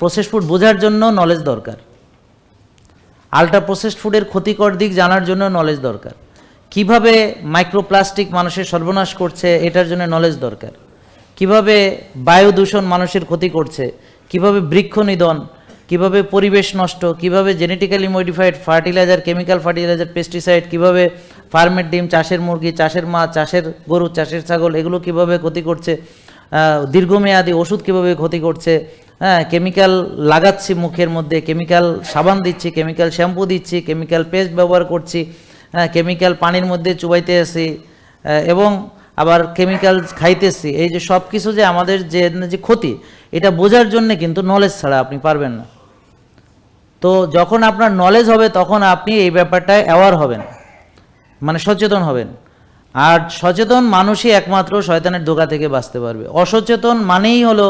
Process food বোঝার জন্য knowledge দরকার। আলট্রা প্রসেসড ফুডের ক্ষতিকর দিক জানার জন্য নলেজ দরকার। কীভাবে মাইক্রোপ্লাস্টিক মানুষের সর্বনাশ করছে, এটার জন্য নলেজ দরকার। কীভাবে বায়ু দূষণ মানুষের ক্ষতি করছে, কীভাবে বৃক্ষ নিধন, কীভাবে পরিবেশ নষ্ট, কীভাবে genetically modified fertiliser chemical fertiliser pesticide কীভাবে ফার্মের ডিম, চাষের মুরগি, চাষের মাছ চাষের গরু, চাষের ছাগল, এগুলো কীভাবে ক্ষতি করছে দীর্ঘমেয়াদী ওষুধ কীভাবে ক্ষতি করছে হ্যাঁ কেমিক্যাল লাগাচ্ছি মুখের মধ্যে কেমিক্যাল সাবান দিচ্ছি কেমিক্যাল শ্যাম্পু দিচ্ছি কেমিক্যাল পেস্ট ব্যবহার করছি হ্যাঁ কেমিক্যাল পানির মধ্যে চুবাইতে আসি এবং আবার কেমিক্যাল খাইতেছি। এই যে সব কিছু যে আমাদের যে যে ক্ষতি, এটা বোঝার জন্য কিন্তু নলেজ ছাড়া আপনি পারবেন না। তো যখন আপনার নলেজ হবে, তখন আপনি এই ব্যাপারটায় অ্যাওয়ার হবেন মানে সচেতন হবেন। আর সচেতন মানুষই একমাত্র শয়তানের ধোকা থেকে বাঁচতে পারবে। অসচেতন মানেই হলো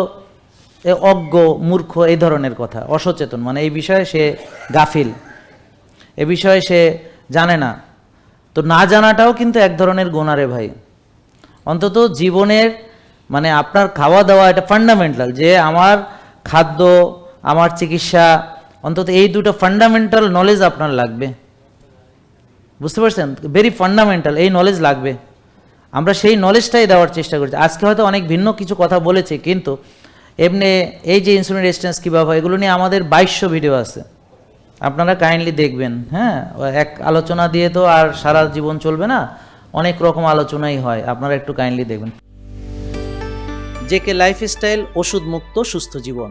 অজ্ঞ, মূর্খ, এই ধরনের কথা, অসচেতন। মানে এই বিষয়ে সে গাফিল। এ বিষয়ে সে জানে না। তো না জানাটাও কিন্তু এক ধরনের গোনারে ভাই। অন্তত জীবনের মানে আপনার খাওয়া দাওয়া, এটা ফান্ডামেন্টাল যে আমার খাদ্য, আমার চিকিৎসা, অন্তত এই দুটো ফান্ডামেন্টাল নলেজ আপনার লাগবে। বুঝতে পারছেন? ভেরি ফান্ডামেন্টাল এই নলেজ লাগবে। আমরা সেই নলেজটাই দেওয়ার চেষ্টা করছি। আজকে হয়তো অনেক ভিন্ন কিছু কথা বলেছি, কিন্তু এমনি এই যে ইনসুলিন রেজিস্ট্যান্স কীভাবে হয় এগুলো নিয়ে আমাদের বাইশশো ভিডিও আছে। আপনারা কাইন্ডলি দেখবেন হ্যাঁ? এক আলোচনা দিয়ে তো আর সারা জীবন চলবে না, অনেক রকম আলোচনাই হয়, আপনারা একটু কাইন্ডলি দেখবেন। জেকে লাইফস্টাইল ওষুধ মুক্ত সুস্থ জীবন।